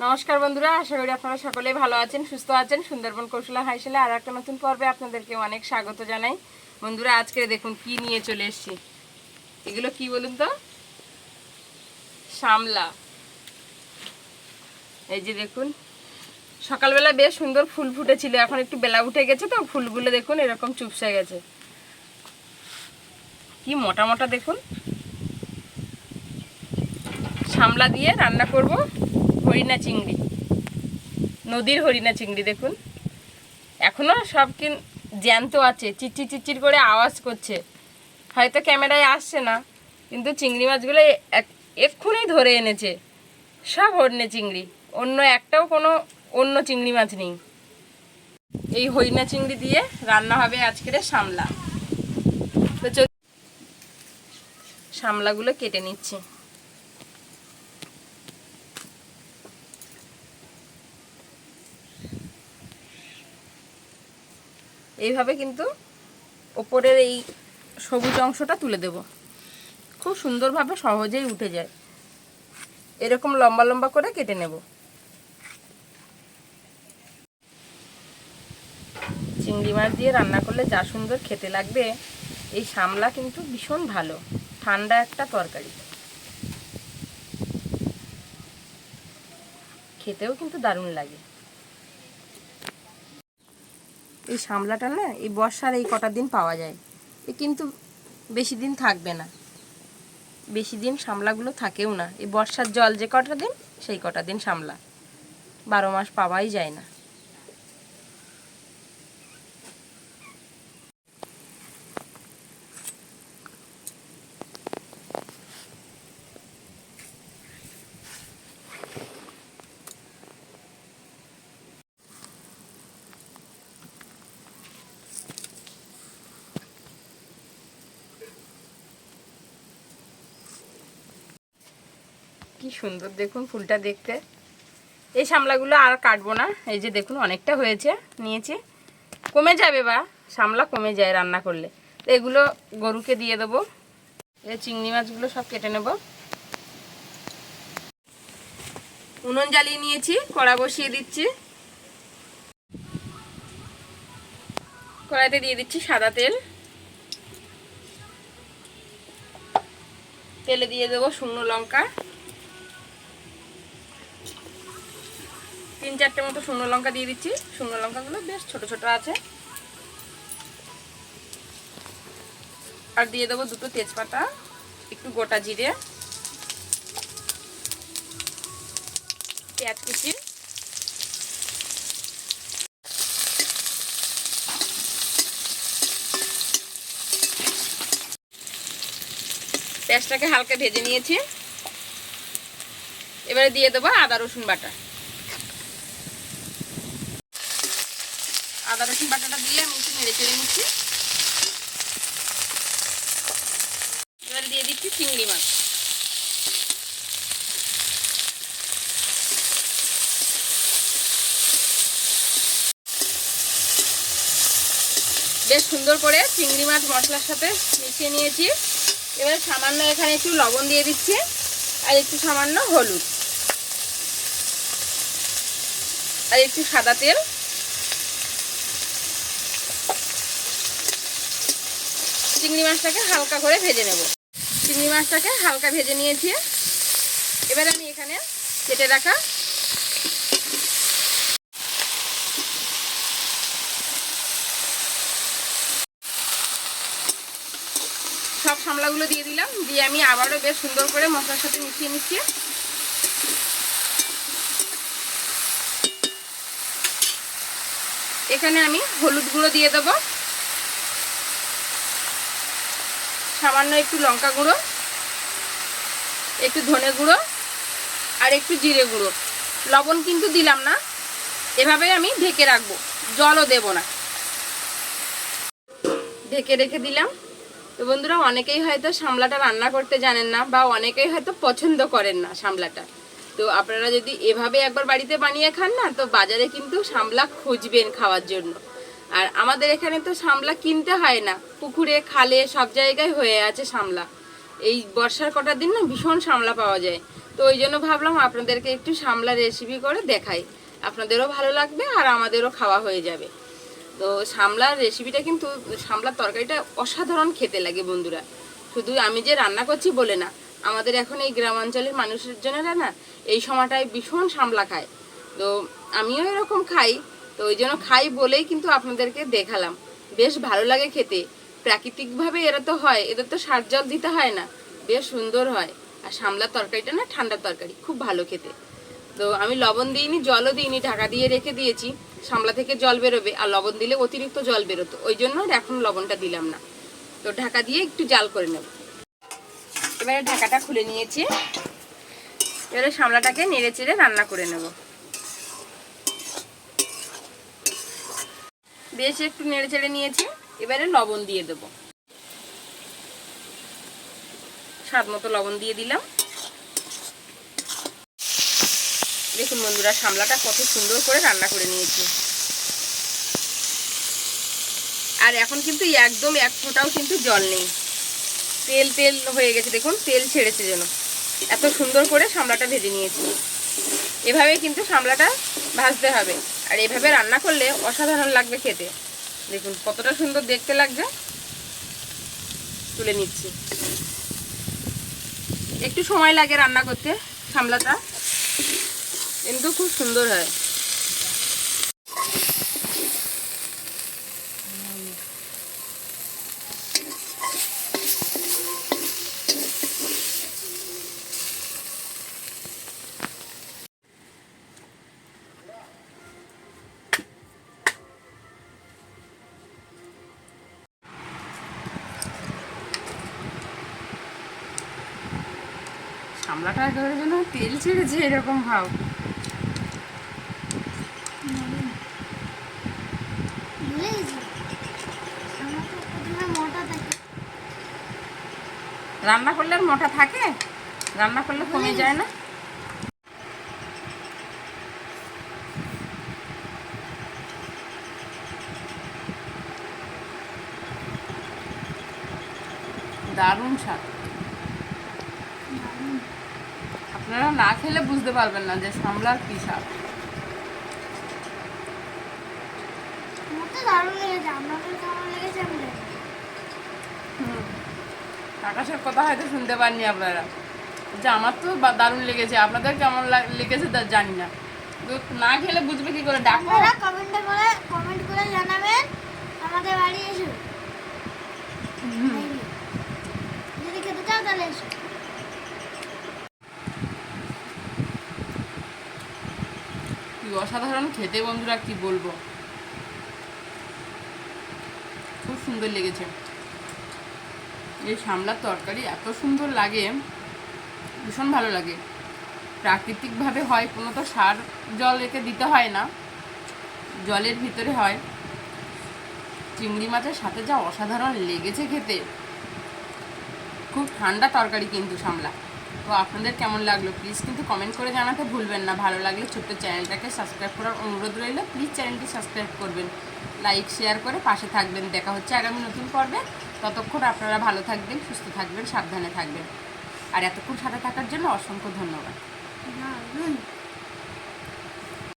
নমস্কার বন্ধুরা, আশা করি আপনারা সকলেই ভালো আছেন, সুস্থ আছেন। সুন্দরবন কৌশলা হাইসেলে আর একটা নতুন পর্বে আপনাদেরকে অনেক স্বাগত জানাই। বন্ধুরা, আজকে দেখুন কি নিয়ে চলে এসেছি। এগুলো কি বলুন তো? সামলা এই যে দেখুন, সকালবেলা বেশ সুন্দর ফুল ফুটেছিল, এখন একটু বেলা উঠে গেছে তো, ফুলগুলো দেখুন এরকম চুপসে গেছে। কি মোটা মোটা দেখুন। সামলা দিয়ে রান্না করব। হরিণা চিংড়ি, নদীর হরিণা চিংড়ি দেখুন। এখনও সব কিন জ্যান্ত আছে চিচির চিচির করে আওয়াজ করছে। হয়তো ক্যামেরায় আসছে না, কিন্তু চিংড়ি মাছগুলো এক- এক্ষুনি ধরে এনেছে। সব হরিণা চিংড়ি, অন্য একটাও কোনো অন্য চিংড়ি মাছ নেই। এই হরিণা চিংড়ি দিয়ে রান্না হবে আজকের শামলা তো চল শামলাগুলো কেটে নিচ্ছি। এইভাবে কিন্তু ওপরের এই সবুজ অংশটা তুলে দেব। খুব সুন্দরভাবে সহজেই উঠে যায়। এরকম লম্বা লম্বা করে কেটে নেব। চিংড়ি মাছ দিয়ে রান্না করলে যা সুন্দর খেতে লাগবে, এই শামলা কিন্তু ভীষণ ভালো। ঠান্ডা একটা তরকারি। খেতেও কিন্তু দারুণ লাগে। এই সামলাটা না, এই বর্ষার এই কটা দিন পাওয়া যায়। এ কিন্তু বেশি দিন থাকবে না। বেশি দিন সামলাগুলো থাকেও না। এই বর্ষার জল যে কটা দিন, সেই কটা দিন সামলা। বারো মাস পাওয়াই যায় না। সুন্দর দেখুন ফুলটা দেখতে। এই শামলাগুলো আর কাটবো না, এই যে দেখুন অনেকটা হয়েছে, নিয়েছি। কমে যাবে বা, শামলা কমে যায় রান্না করলে। এগুলো গরুকে দিয়ে দেবো এই চিংড়ি মাছগুলো সব কেটে নেব। উনুন জ্বালিয়ে নিয়েছি, কড়া বসিয়ে দিচ্ছি। কড়াইতে দিয়ে দিচ্ছি সাদা তেল। তেলে দিয়ে দেবো শুকনো লঙ্কা। তিন চারটে মতো শুকনো লঙ্কা দিয়ে দিচ্ছি। শুকনো লঙ্কাগুলো বেশ ছোট ছোট আছে। আর দিয়ে দেবো দুটো তেজপাতা, একটু গোটা জিরে, পেঁয়াজ কুচি। পেঁয়াজটাকে হালকা ভেজে নিয়েছি। এবারে দিয়ে দেবো আদা রসুন বাটা। আদা রসুন বাটাটা দিয়ে আমি একটু নেড়ে চেড়ে নিচ্ছি। এবারে দিয়ে দিচ্ছি চিংড়ি মাছ। বেশ সুন্দর করে চিংড়ি মাছ মশলার সাথে মিশিয়ে নিয়েছি। এবার সামান্য এখানে একটু লবণ দিয়ে দিচ্ছি, আর একটু সামান্য হলুদ। আর একটু সাদা তেল। চিংড়ি মাছটাকে হালকা করে ভেজে নেব। চিংড়ি মাছটাকে হালকা ভেজে নিয়েছি। এবার আমি এখানে কেটে রাখা সব সামলাগুলো দিয়ে দিলাম। দিয়ে আমি আবারও বেশ সুন্দর করে মশলার সাথে মিশিয়ে নিচ্ছি এখানে আমি হলুদ গুঁড়ো দিয়ে দেবো। সামান্য একটু লঙ্কা গুঁড়ো, একটু ধনে গুঁড়ো আর একটু জিরে গুঁড়ো। লবণ কিন্তু দিলাম না এভাবেই আমি ঢেকে রাখব, জলও দেব না। ঢেকে রেখে দিলাম। তো বন্ধুরা, অনেকেই হয়তো সামলাটা রান্না করতে জানেন না বা অনেকেই হয়তো পছন্দ করেন না সামলাটা। তো আপনারা যদি এভাবে একবার বাড়িতে বানিয়ে খান না, তো বাজারে কিন্তু সামলা খুঁজবেন খাওয়ার জন্য। আর আমাদের এখানে তো সামলা কিনতে হয় না। পুকুরে, খালে সব জায়গায় হয়ে আছে সামলা এই বর্ষার কটা দিন না ভীষণ সামলা পাওয়া যায়। তো ওই জন্য ভাবলাম আপনাদেরকে একটু সামলা রেসিপি করে দেখাই। আপনাদেরও ভালো লাগবে আর আমাদেরও খাওয়া হয়ে যাবে। তো সামলার রেসিপিটা কিন্তু সামলার তরকারিটা অসাধারণ খেতে লাগে বন্ধুরা। শুধু আমি যে রান্না করছি বলে না, আমাদের এখন এই গ্রামাঞ্চলের মানুষের জনেরা না এই সময়টায় ভীষণ সামলা খায়। তো আমিও এরকম খাই। তো ওই জন্য খাই বলেই কিন্তু আপনাদেরকে দেখালাম। বেশ ভালো লাগে খেতে। প্রাকৃতিকভাবে এরা তো হয়, এদের তো সার জল দিতে হয় না। বেশ সুন্দর হয়। আর সামলার তরকারিটা না, ঠান্ডার তরকারি, খুব ভালো খেতে। তো আমি লবণ দিইনি, জলও দিইনি, ঢাকা দিয়ে রেখে দিয়েছি। সামলা থেকে জল বেরোবে, আর লবণ দিলে অতিরিক্ত জল বেরোতো। ওই জন্য এখন লবণটা দিলাম না। তো ঢাকা দিয়ে একটু জাল করে নেব। এবারে ঢাকাটা খুলে নিয়েছি। এবারে সামলাটাকে নেড়ে চেড়ে রান্না করে নেব। বেশ একটু নেড়ে চেড়ে নিয়েছি। এবারে লবণ দিয়ে দেবো। স্বাদ মতো লবণ দিয়ে দিলাম। দেখুন বন্ধুরা, সামলাটা কত সুন্দর করে রান্না করে নিয়েছি। আর এখন কিন্তু একদম এক ফোঁটাও কিন্তু জল নেই। তেল তেল হয়ে গেছে, দেখুন, তেল ছেড়েছে যেন। এত সুন্দর করে সামলাটা ভেজে নিয়েছি। এভাবে কিন্তু সামলাটা ভাজতে হবে। আর এভাবে রান্না করলে অসাধারণ লাগবে খেতে। দেখুন, কতটা সুন্দর দেখতে লাগবে তুলে নিচ্ছি। একটু সময় লাগে রান্না করতে সামলাটা কিন্তু খুব সুন্দর হয়। সামলাটা একেবারে যেন তেল ছেড়েছে এরকম ভাব। রান্না করলে আর মোটা থাকে? রান্না করলে কমে যায় না? দারুণ স্বাদ। আপনারা না খেলে বুঝতে পারবেন না যে সামলার কি। হুম। আকাশের কথা হয়তো শুনতে পাননি আপনারা। যে আমার তো দারুণ লেগেছে আপনাদের কেমন লেগেছে তা জানি না। না খেলে বুঝবে কি করে ডাকো। আপনারা কমেন্টে করে কমেন্ট করে জানাবেন আমাদের বাড়ি এসো। যদি খেতে চাও তাহলে এসো। অসাধারণ খেতে বন্ধুরা, কি বলব। খুব সুন্দর লেগেছে। এই সামলার তরকারি এত সুন্দর লাগে, ভীষণ ভালো লাগে। প্রাকৃতিকভাবে হয়, কোনো তো সার, জল রেখে দিতে হয় না। জলের ভিতরে হয়। চিংড়ি মাছের সাথে যা অসাধারণ লেগেছে খেতে। খুব ঠান্ডা তরকারি কিন্তু সামলা। তো আপনাদের কেমন লাগল? প্লিজ কিন্তু কমেন্ট করে জানাতে ভুলবেন না। ভালো লাগলে ছোট্ট চ্যানেলটাকে সাবস্ক্রাইব করার অনুরোধ রইল। প্লিজ চ্যানেলটি সাবস্ক্রাইব করবেন। লাইক শেয়ার করে পাশে থাকবেন। দেখা হচ্ছে আগামী নতুন পর্বে। ততক্ষণ আপনারা ভালো থাকবেন, সুস্থ থাকবেন, সাবধানে থাকবেন। আর এতক্ষণ সাথে থাকার জন্য অসংখ্য ধন্যবাদ।